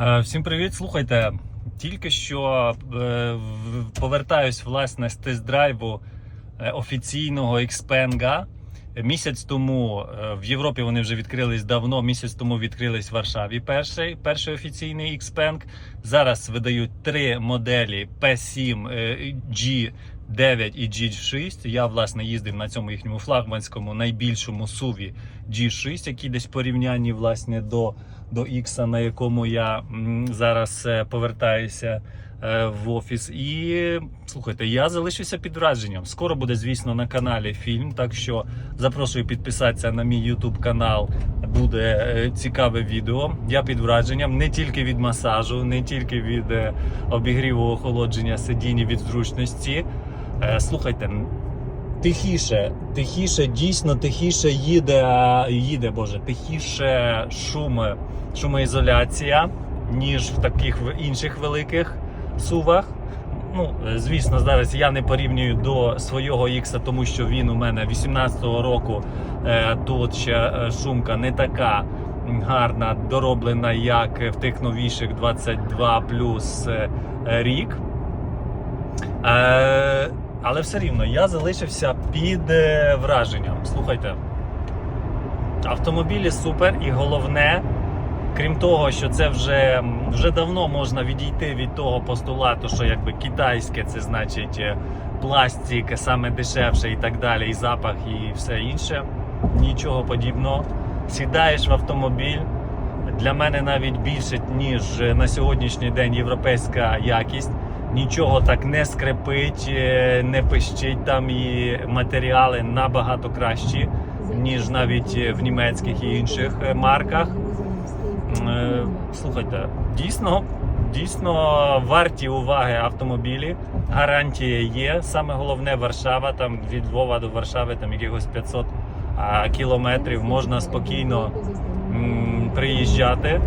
Е, Всім привіт! Слухайте, тільки що е, повертаюсь власне з тест-драйву е, офіційного Xpeng. Місяць тому в Європі вони вже відкрились давно. Місяць тому відкрились в Варшаві. Перший, перший офіційний Xpeng. Зараз видають три моделі P7, е, G9 і G6. Я власне їздив на цьому їхньому флагманському найбільшому SUV G6, який десь порівнянні власне до до X, на якому я зараз е, повертаюся е, в офіс. І слухайте, я залишився під враженням. Скоро буде, звісно, на каналі фільм. Так що запрошую підписатися на мій YouTube канал. Буде е, цікаве відео. Я під враженням не тільки від масажу, не тільки від обігріву охолодження сидінь від зручності. Е, Слухайте, Тихіше, тихіше, дійсно тихіше їде, їде, боже, тихіше шум, шумоізоляція, ніж в таких інших великих сувах. Ну, е, звісно, зараз я не порівнюю до свого X, тому що він у мене 18-го року. Е, тут ще шумка не така гарна, дороблена, як в тих новіших 22 плюс рік. Але все рівно я залишився під е, враженням. Слухайте, автомобілі супер, і головне, крім того, що це вже, вже давно можна відійти від того постулату, що якби китайське це значить е, пластик, саме дешевше і так далі, і запах, і все інше. Нічого подібного. Сідаєш в автомобіль. Для мене навіть більше, ніж на сьогоднішній день європейська якість. Нічого так не скрипить, е, не пищить там і матеріали набагато кращі, ніж навіть в німецьких і інших е, марках. Е, Слухайте, дійсно, дійсно варті уваги автомобілі. Гарантія є. Саме головне Варшава. Там від Львова до Варшави там якихось 500 а, кілометрів можна спокійно приїжджати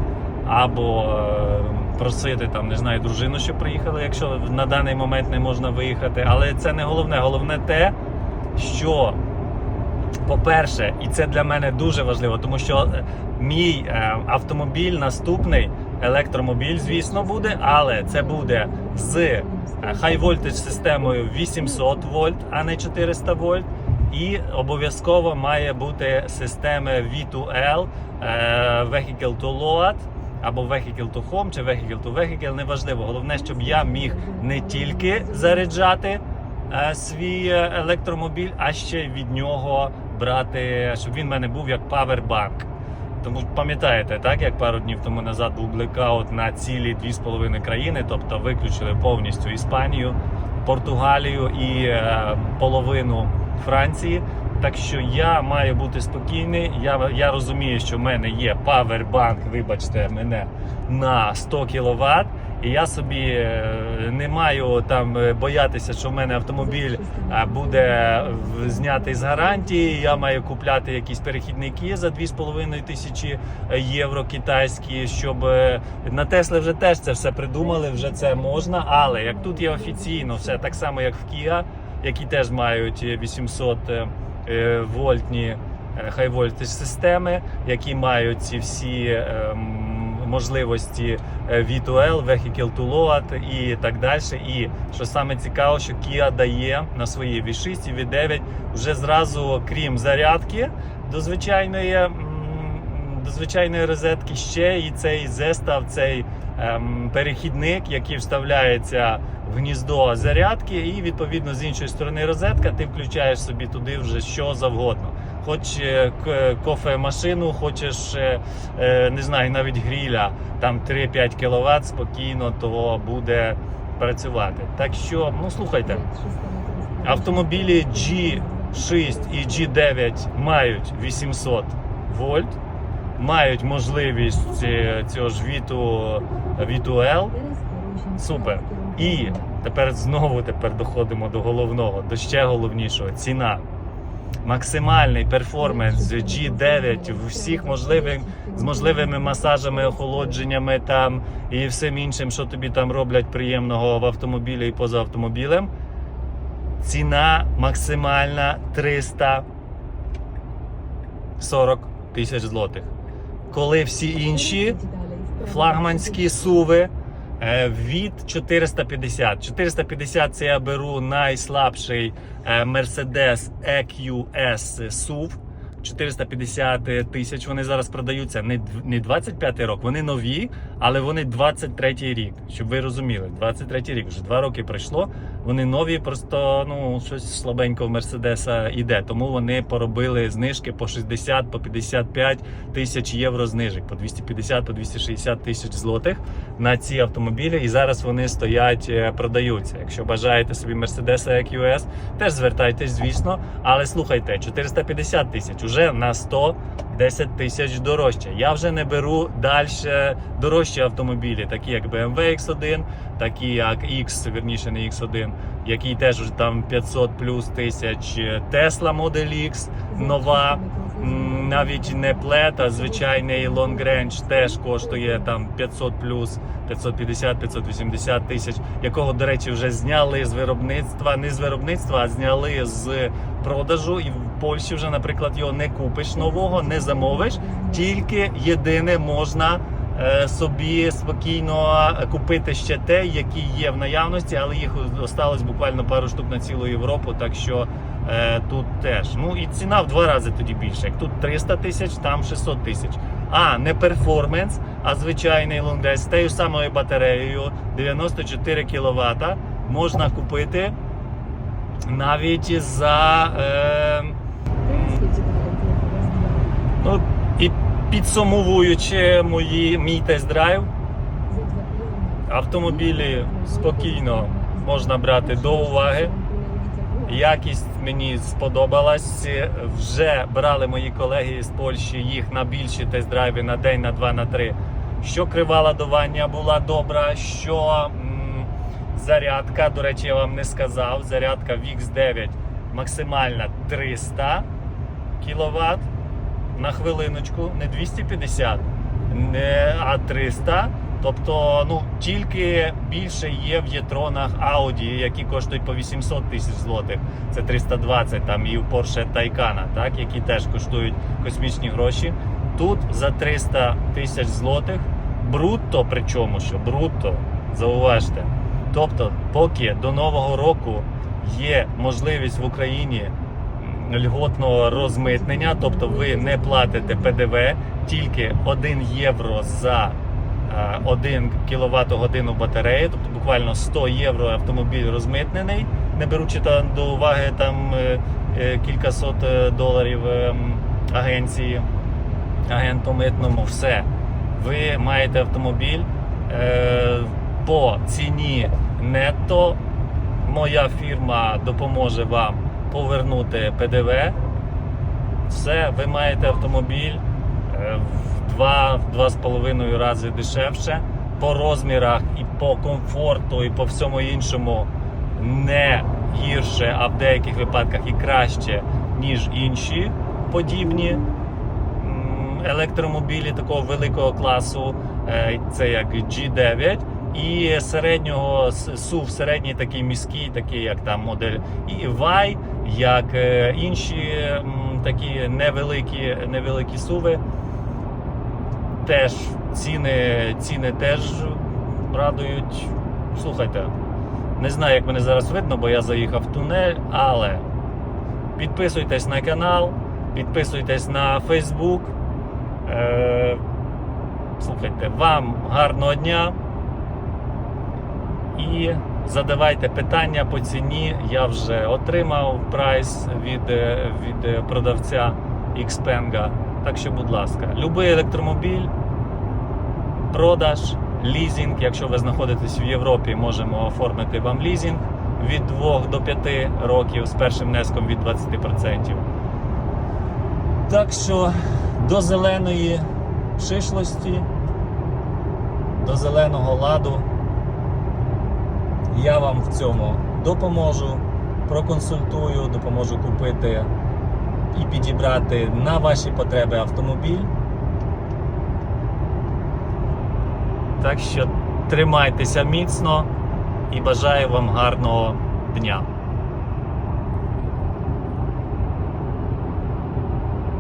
або е, просити там, не знаю, дружину, щоб приїхала, якщо на даний момент не можна виїхати. Але це не головне. Головне те, що по-перше, і це для мене дуже важливо, тому що е, мій е, автомобіль наступний електромобіль, звісно, буде, але це буде з е, high voltage системою 800 вольт, а не 400 вольт. І обов'язково має бути система V2L, е, Vehicle to Load, або Vehicle to Home, чи Vehicle to Vehicle, неважливо. Головне, щоб я міг не тільки заряджати е, свій е, електромобіль, а ще від нього брати, щоб він в мене був як павербанк. Тому пам'ятаєте, так як пару днів тому назад був блекаут на цілі 2,5 країни, тобто виключили повністю Іспанію, Португалію і е, половину Франції. Так що я маю бути спокійний. Я, я розумію, що в мене є павербанк, вибачте мене на 100 кВт. І я собі е, не маю там е, боятися, що в мене автомобіль е, буде знятий з гарантії. Я маю купляти якісь перехідники за 2,5 тисячі євро китайські, щоб е, на Тесли вже теж це все придумали, вже це можна. Але як тут є офіційно все так само, як в Kia, які теж мають 800 е, е, вольтні хайвольтаж системи, які мають ці всі. ем, Можливості е, V2L, Vehicle to Load і так далі. І що саме цікаво, що Kia дає на свої V6 і V9 вже зразу, крім зарядки до звичайної, до звичайної розетки, ще і цей зестав, цей перехідник, який вставляється в гніздо зарядки, і відповідно з іншої сторони розетка, ти включаєш собі туди вже що завгодно. Хоч е, кофемашину, хочеш, е, е, не знаю, навіть гріля, там 3-5 кВт спокійно, то буде працювати. Так що, ну слухайте, автомобілі G6 і G9 мають 800 вольт, мають можливість е, цього ж V2, V2L, Супер. І тепер знову тепер доходимо до головного, до ще головнішого ціна. Максимальний перформанс G9 в всіх можливих з можливими масажами, охолодженнями там і всім іншим, що тобі там роблять приємного в автомобілі і поза автомобілем. Ціна максимальна 340 тисяч злотих. Коли всі інші флагманські суви е, від 450. 450 це я беру найслабший е, Mercedes EQS SUV. 450 тисяч вони зараз продаються не, дв- не 25 рік, вони нові, але вони 23 рік. Щоб ви розуміли, 23 рік, вже два роки пройшло. Вони нові, просто ну щось слабенько в Мерседеса іде. Тому вони поробили знижки по 60, по 55 тисяч євро знижок, по 250, по 260 тисяч злотих на ці автомобілі. І зараз вони стоять, е, продаються. Якщо бажаєте собі Mercedes EQS, теж звертайтесь, звісно. Але слухайте, 450 тисяч уже на 110 тисяч дорожче. Я вже не беру далі дорожчі автомобілі, такі як BMW X1, такі як X, вірніше не X1, який теж вже там 500 плюс тисяч. Tesla Model X нова. Навіть не плет, а звичайний Long Range теж коштує там 500 плюс 550-580 тисяч, якого, до речі, вже зняли з виробництва, не з виробництва, а зняли з продажу. І Польщі вже, наприклад, його не купиш нового, не замовиш. Тільки єдине можна е, собі спокійно купити ще те, які є в наявності, але їх осталось буквально пару штук на цілу Європу. Так що е, тут теж. Ну і ціна в два рази тоді більше. Як тут 300 тисяч, там 600 тисяч. А не перформанс, а звичайний лонгрейс з тією самою батареєю 94 кВт можна купити навіть за. Е, ну, і підсумовуючи мої, мій тест-драйв, автомобілі спокійно можна брати до уваги. Якість мені сподобалась. Вже брали мої колеги з Польщі їх на більші тест-драйви на день, на два, на три. Що крива ладування була добра, що м, зарядка, до речі, я вам не сказав. Зарядка VX9 максимальна 300 кВт на хвилиночку, не 250, не, а 300. Тобто, ну тільки більше є в єтронах Audi, які коштують по 800 тисяч злотих. Це 320 там і в Porsche Taycan, так, які теж коштують космічні гроші. Тут за 300 тисяч злотих брутто, причому що брутто, зауважте. Тобто, поки до нового року є можливість в Україні льготного розмитнення, тобто ви не платите ПДВ, тільки 1 євро за 1 кВт годину батареї, тобто буквально 100 євро автомобіль розмитнений, не беручи там до уваги там е, е, кількасот е, доларів е, агенції, агенту митному, все. Ви маєте автомобіль е, по ціні нетто. Моя фірма допоможе вам повернути ПДВ. Все, ви маєте автомобіль е, в два, в два з половиною рази дешевше по розмірах і по комфорту, і по всьому іншому не гірше, а в деяких випадках і краще, ніж інші подібні електромобілі такого великого класу. Е, Це як G9. І середнього с- SUV, середній такий міський, такий як там модель і Y, як е, інші такі невеликі, невеликі суви. Теж ціни, ціни теж радують. Слухайте, не знаю, як мене зараз видно, бо я заїхав в тунель, але підписуйтесь на канал, підписуйтесь на. Е, слухайте, вам гарного дня. І задавайте питання по ціні. Я вже отримав прайс від, е, від е, продавця Xpeng. Так що, будь ласка, любий електромобіль, продаж, лізинг. Якщо ви знаходитесь в Європі, можемо оформити вам лізинг від 2 до 5 років з першим внеском від 20%. Так що до зеленої шишлості, до зеленого ладу. Я вам в цьому допоможу, проконсультую, допоможу купити і підібрати на ваші потреби автомобіль. Так що тримайтеся міцно і бажаю вам гарного дня.